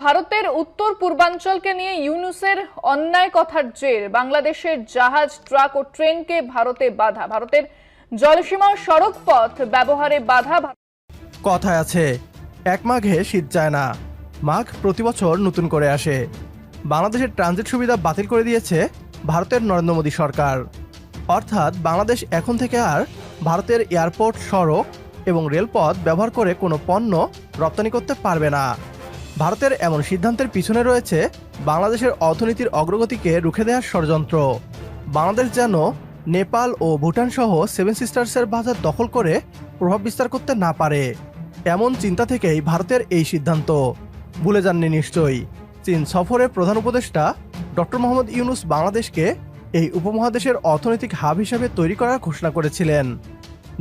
ভারতের উত্তর পূর্বাঞ্চলকে নিয়ে ইউনুসের অন্যায় কথার জের। বাংলাদেশের জাহাজ, ট্রাক ও ট্রেনকে ভারতে বাধা। ভারতের জলসীমা সড়ক পথ ব্যবহারে বাধা কথায় আছে, এক মাঘে শীত যায় না। মাঘ প্রতি বছর নতুন করে আসে। বাংলাদেশের ট্রানজিট সুবিধা বাতিল করে দিয়েছে ভারতের নরেন্দ্র মোদী সরকার। অর্থাৎ বাংলাদেশ এখন থেকে আর ভারতের এয়ারপোর্ট, সড়ক এবং রেলপথ ব্যবহার করে কোনো পণ্য রপ্তানি করতে পারবে না। ভারতের এমন সিদ্ধান্তের পিছনে রয়েছে বাংলাদেশের অর্থনীতির অগ্রগতিকে রুখে দেওয়ার ষড়যন্ত্র। বাংলাদেশ যেন নেপাল ও ভুটান সহ সেভেন সিস্টার্সের বাজার দখল করে প্রভাব বিস্তার করতে না পারে, এমন চিন্তা থেকেই ভারতের এই সিদ্ধান্ত। ভুলে যাননি নিশ্চয়ই, চীন সফরে প্রধান উপদেষ্টা ডক্টর মোহাম্মদ ইউনুস বাংলাদেশকে এই উপমহাদেশের অর্থনৈতিক হাব হিসেবে তৈরি করার ঘোষণা করেছিলেন।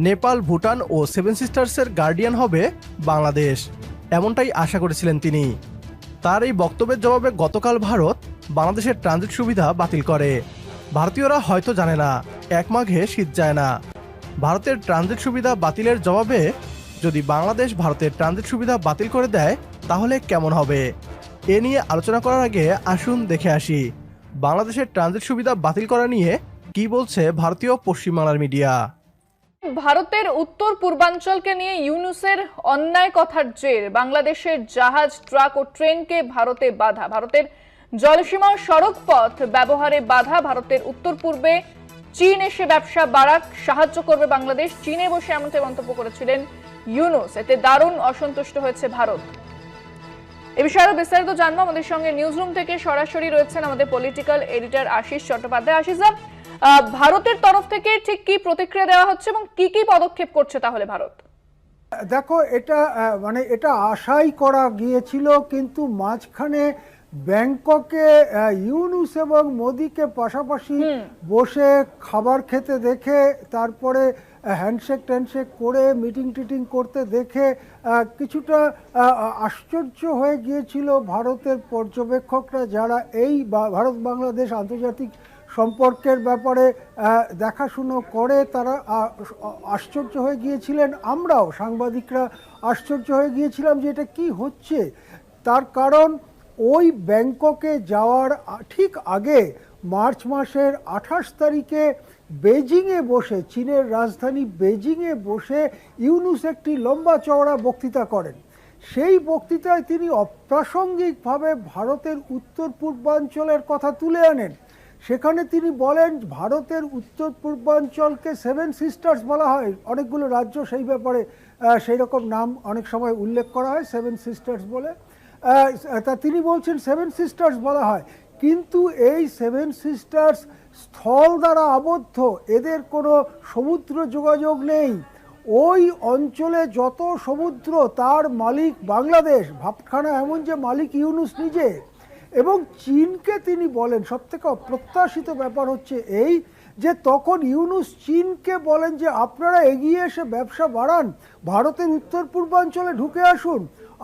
নেপাল, ভুটান ও সেভেন সিস্টার্সের গার্ডিয়ান হবে বাংলাদেশ। এমনটাই আশা করেছিলেন তিনি। তার এই বক্তব্যের জবাবে গতকাল ভারত বাংলাদেশের ট্রানজিট সুবিধা বাতিল করে। ভারতীয়রা হয়তো জানে না, এক মাঘে শীত যায় না। ভারতের ট্রানজিট সুবিধা বাতিলের জবাবে যদি বাংলাদেশ ভারতের ট্রানজিট সুবিধা বাতিল করে দেয়, তাহলে কেমন হবে? এ নিয়ে আলোচনা করার আগে আসুন দেখে আসি। বাংলাদেশের ট্রানজিট সুবিধা বাতিল করা নিয়ে কি বলছে ভারতীয় পশ্চিমবাংলার মিডিয়া? ভারতের উত্তর পূর্বাঞ্চলকে নিয়ে ইউনুসের অন্যায় কথার জের। বাংলাদেশের জাহাজ, ট্রাক ও ট্রেনকে ভারতে বাধা। ভারতের জলসীমা সড়ক পথ ব্যবহারে বাধা। ভারতের উত্তর পূর্বে চীন এসে ব্যবসা বাড়াক, সাহায্য করবে বাংলাদেশ। চীনে বসে এমনটাই মন্তব্য করেছিলেন ইউনুস। এতে দারুণ অসন্তুষ্ট হয়েছে ভারত। এ বিষয়ে আরও বিস্তারিত জানব। আমাদের সঙ্গে নিউজরুম থেকে সরাসরি রয়েছেন আমাদের পলিটিক্যাল এডিটর আশিস চট্টোপাধ্যায়। আশিস ভারতের তরফ থেকে ঠিক কি প্রতিক্রিয়া দেওয়া হচ্ছে এবং কি কি পদক্ষেপ করছে তাহলে ভারত? দেখো এটা মানে এটা আশাই করা গিয়েছিল কিন্তু মাঝখানে ব্যাংককে ইউনুস এবং মোদিকে পাশাপাশি বসে খাবার খেতে দেখে তারপরে হ্যান্ডশেক ট্যান্ডশেক করে মিটিং টিটিং করতে দেখে আহ, কিছুটা আশ্চর্য হয়ে গিয়েছিল ভারতের পর্যবেক্ষকরা যারা এই ভারত বাংলাদেশ আন্তর্জাতিক সম্পর্কের ব্যাপারে দেখাশুনো করে তারা আশ্চর্য হয়ে গিয়েছিলেন। আমরাও সাংবাদিকরা আশ্চর্য হয়ে গিয়েছিলাম যে এটা কি হচ্ছে। তার কারণ, ওই ব্যাংককে যাওয়ার ঠিক আগে মার্চ মাসের আঠাশ তারিখে বেজিংয়ে বসে, চীনের রাজধানী বেজিংয়ে বসে ইউনুস একটি লম্বা চওড়া বক্তৃতা করেন। সেই বক্তৃতায় তিনি অপ্রাসঙ্গিকভাবে ভারতের উত্তর পূর্বাঞ্চলের কথা তুলে আনেন। সেখানে তিনি বলেন, ভারতের উত্তর পূর্বাঞ্চলকে সেভেন সিস্টার্স বলা হয়। অনেকগুলো রাজ্য সেই ব্যাপারে সেই রকম নাম অনেক সময় উল্লেখ করা হয় সেভেন সিস্টার্স বলে। তা তিনি বলছেন সেভেন সিস্টার্স বলা হয়। কিন্তু এই সেভেন সিস্টার্স স্থল দ্বারা আবদ্ধ, এদের কোনো সমুদ্র যোগাযোগ নেই। ওই অঞ্চলে যত সমুদ্র, তার মালিক বাংলাদেশ। ভাবখানা এমন যে মালিক ইউনুস নিজে। এবং চীনকে তিনি বলেন সব থেকে অপ্রত্যাশিত ব্যাপার হচ্ছে এই যে তখন ইউনুস চীনকে বলেন যে আপনারা এগিয়ে এসে ব্যবসা বাড়ান, ভারতের উত্তর পূর্বাঞ্চলে ঢুকে আসুন,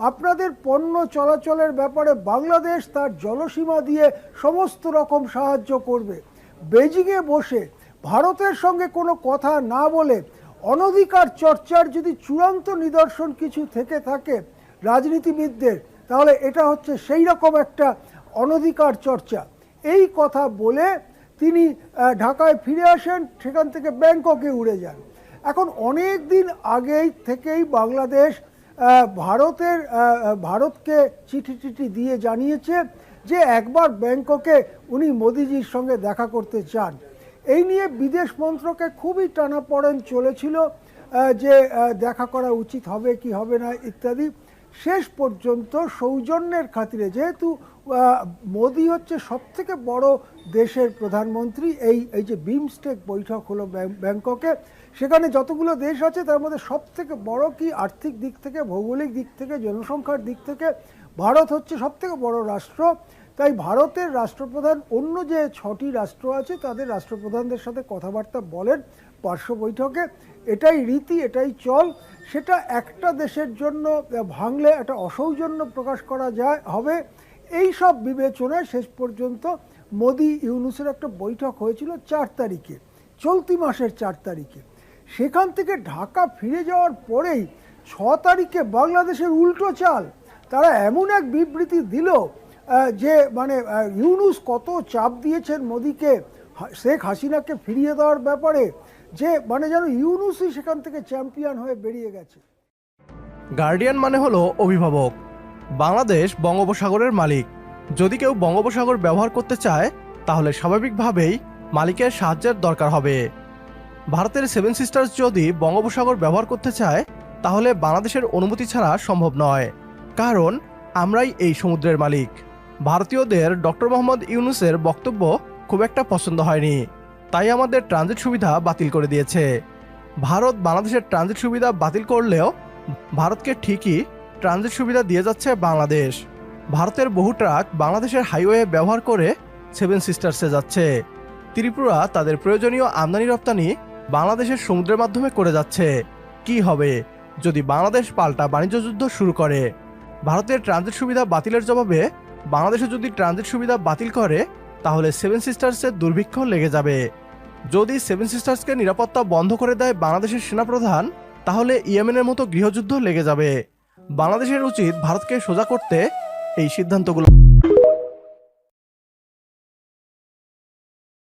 আপনাদের পণ্য চলাচলের ব্যাপারে বাংলাদেশ তার জলসীমা দিয়ে সমস্ত রকম সাহায্য করবে। বেজিংয়ে বসে ভারতের সঙ্গে কোনো কথা না বলে অনধিকার চর্চার যদি চূড়ান্ত নিদর্শন কিছু থেকে থাকে রাজনীতিবিদদের, তাহলে এটা হচ্ছে সেই রকম একটা অনধিকার চর্চা। এই কথা বলে তিনি ঢাকায় ফিরে আসেন, সেখান থেকে ব্যাংককে উড়ে যান। এখন অনেক দিন আগেই থেকেই বাংলাদেশ ভারতের ভারতকে চিঠি চিঠি দিয়ে জানিয়েছে যে একবার ব্যাংককে উনি মোদিজির সঙ্গে দেখা করতে চান। এই নিয়ে বিদেশ মন্ত্রকে খুবই টানাপড়েন চলেছিল যে দেখা করা উচিত হবে কি হবে না ইত্যাদি। শেষ পর্যন্ত সৌজন্যের খাতিরে যেহেতু মোদি হচ্ছে সবথেকে বড় দেশের প্রধানমন্ত্রী, এই এই যে বিমস্টেক বৈঠক হলো ব্যাং- ব্যাংককে, সেখানে যতগুলো দেশ আছে তার মধ্যে সব থেকে বড় কি আর্থিক দিক থেকে, ভৌগোলিক দিক থেকে, জনসংখ্যার দিক থেকে, ভারত হচ্ছে সব থেকে বড় রাষ্ট্র তাই ভারতের রাষ্ট্রপ্রধান অন্য যে ছটি রাষ্ট্র আছে, তাদের রাষ্ট্রপ্রধানদের সাথে কথাবার্তা বলেন পার্শ্ব বৈঠকে। এটাই রীতি, এটাই চল। সেটা একটা দেশের জন্য ভাঙলে একটা অসৌজন্য প্রকাশ করা যায়, হবে। এই সব বিবেচনায় শেষ পর্যন্ত মোদি ইউনুসের একটা বৈঠক হয়েছিল চার তারিখে, চলতি মাসের চার তারিখে। সেখান থেকে ঢাকা ফিরে যাওয়ার পরেই ছ তারিখে বাংলাদেশের উল্টো চাল, তারা এমন এক বিবৃতি দিল যে মানে ইউনুস কত চাপ দিয়েছেন মোদিকে শেখ হাসিনাকে ফিরিয়ে দেওয়ার ব্যাপারে, যে মানে যেন ইউনুসই সেখান থেকে চ্যাম্পিয়ন হয়ে বেরিয়ে গেছে। গার্ডিয়ান মানে হলো অভিভাবক। বাংলাদেশ বঙ্গোপসাগরের মালিক। যদি কেউ বঙ্গোপসাগর ব্যবহার করতে চায়, তাহলে স্বাভাবিকভাবেই মালিকের সাহায্যের দরকার হবে। ভারতের সেভেন সিস্টার্স যদি বঙ্গোপসাগর ব্যবহার করতে চায়, তাহলে বাংলাদেশের অনুমতি ছাড়া সম্ভব নয়। কারণ আমরাই এই সমুদ্রের মালিক। ভারতীয়দের ডক্টর মোহাম্মদ ইউনুসের বক্তব্য খুব একটা পছন্দ হয়নি। তাই আমাদের ট্রানজিট সুবিধা বাতিল করে দিয়েছে। ভারত বাংলাদেশের ট্রানজিট সুবিধা বাতিল করলেও ভারতকে ঠিকই ট্রানজিট সুবিধা দিয়ে যাচ্ছে বাংলাদেশ। ভারতের বহু ট্রাক বাংলাদেশের হাইওয়ে ব্যবহার করে সেভেন সিস্টার্সে যাচ্ছে। ত্রিপুরা তাদের প্রয়োজনীয় আমদানি রপ্তানি বাংলাদেশের সমুদ্রের মাধ্যমে করে যাচ্ছে। কি হবে যদি বাংলাদেশ পাল্টা বাণিজ্য যুদ্ধ শুরু করে? ভারতের ট্রানজিট সুবিধা বাতিলের জবাবে বাংলাদেশে যদি ট্রানজিট সুবিধা বাতিল করে, তাহলে সেভেন সিস্টার্সের দুর্ভিক্ষ লেগে যাবে। যদি সেভেন সিস্টার্সকে নিরাপত্তা বন্ধ করে দেয় বাংলাদেশের সেনাপ্রধান, তাহলে ইয়েমেনের মতো গৃহযুদ্ধ লেগে যাবে। বাংলাদেশের উচিত ভারতকে সোজা করতে এই সিদ্ধান্তগুলো